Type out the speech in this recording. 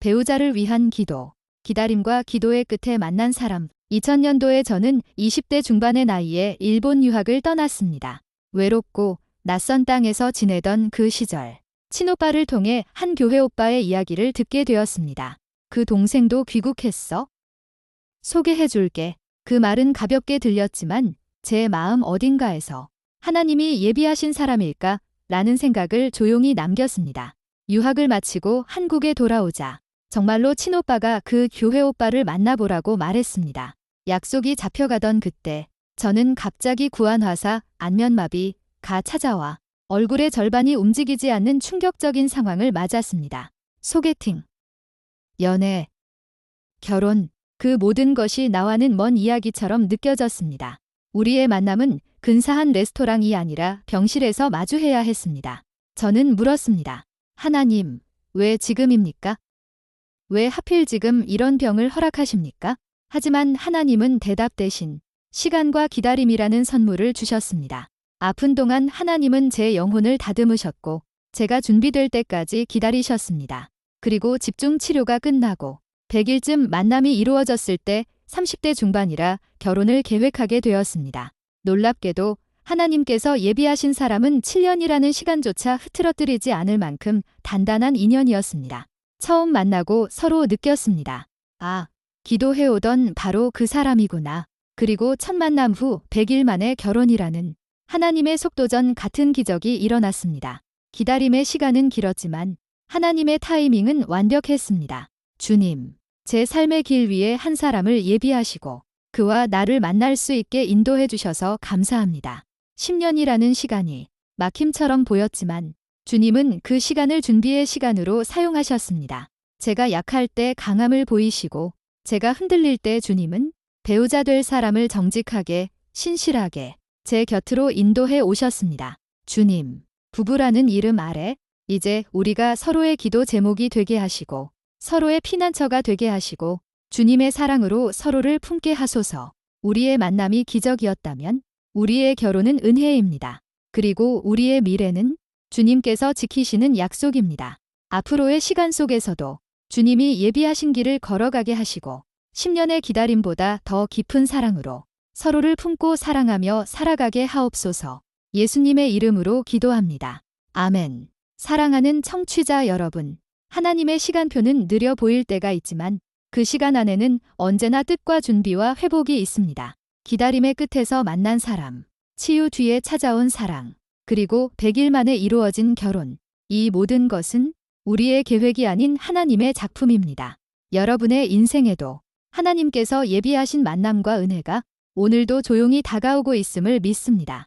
배우자를 위한 기도, 기다림과 기도의 끝에 만난 사람. 2000년도에 저는 20대 중반의 나이에 일본 유학을 떠났습니다. 외롭고 낯선 땅에서 지내던 그 시절. 친오빠를 통해 한 교회 오빠의 이야기를 듣게 되었습니다. 그 동생도 귀국했어? 소개해 줄게. 그 말은 가볍게 들렸지만 제 마음 어딘가에서 하나님이 예비하신 사람일까? 라는 생각을 조용히 남겼습니다. 유학을 마치고 한국에 돌아오자 정말로 친오빠가 그 교회 오빠를 만나보라고 말했습니다. 약속이 잡혀가던 그때 저는 갑자기 구안화사, 안면마비, 가 찾아와 얼굴의 절반이 움직이지 않는 충격적인 상황을 맞았습니다. 소개팅, 연애, 결혼, 그 모든 것이 나와는 먼 이야기처럼 느껴졌습니다. 우리의 만남은 근사한 레스토랑이 아니라 병실에서 마주해야 했습니다. 저는 물었습니다. 하나님, 왜 지금입니까? 왜 하필 지금 이런 병을 허락하십니까? 하지만 하나님은 대답 대신 시간과 기다림이라는 선물을 주셨습니다. 아픈 동안 하나님은 제 영혼을 다듬으셨고 제가 준비될 때까지 기다리셨습니다. 그리고 집중 치료가 끝나고 100일쯤 만남이 이루어졌을 때 30대 중반이라 결혼을 계획하게 되었습니다. 놀랍게도 하나님께서 예비하신 사람은 7년이라는 시간조차 흐트러뜨리지 않을 만큼 단단한 인연이었습니다. 처음 만나고 서로 느꼈습니다. 아, 기도해오던 바로 그 사람이구나. 그리고 첫 만남 후 100일 만에 결혼이라는 하나님의 속도전 같은 기적이 일어났습니다. 기다림의 시간은 길었지만 하나님의 타이밍은 완벽했습니다. 주님, 제 삶의 길 위에 한 사람을 예비하시고 그와 나를 만날 수 있게 인도해 주셔서 감사합니다. 10년이라는 시간이 막힘처럼 보였지만 주님은 그 시간을 준비의 시간으로 사용하셨습니다. 제가 약할 때 강함을 보이시고 제가 흔들릴 때 주님은 배우자 될 사람을 정직하게, 신실하게 제 곁으로 인도해 오셨습니다. 주님, 부부라는 이름 아래 이제 우리가 서로의 기도 제목이 되게 하시고 서로의 피난처가 되게 하시고 주님의 사랑으로 서로를 품게 하소서. 우리의 만남이 기적이었다면 우리의 결혼은 은혜입니다. 그리고 우리의 미래는 주님께서 지키시는 약속입니다. 앞으로의 시간 속에서도 주님이 예비하신 길을 걸어가게 하시고 10년의 기다림보다 더 깊은 사랑으로 서로를 품고 사랑하며 살아가게 하옵소서. 예수님의 이름으로 기도합니다. 아멘. 사랑하는 청취자 여러분. 하나님의 시간표는 느려 보일 때가 있지만 그 시간 안에는 언제나 뜻과 준비와 회복이 있습니다. 기다림의 끝에서 만난 사람, 치유 뒤에 찾아온 사랑, 그리고 100일 만에 이루어진 결혼. 이 모든 것은 우리의 계획이 아닌 하나님의 작품입니다. 여러분의 인생에도 하나님께서 예비하신 만남과 은혜가 오늘도 조용히 다가오고 있음을 믿습니다.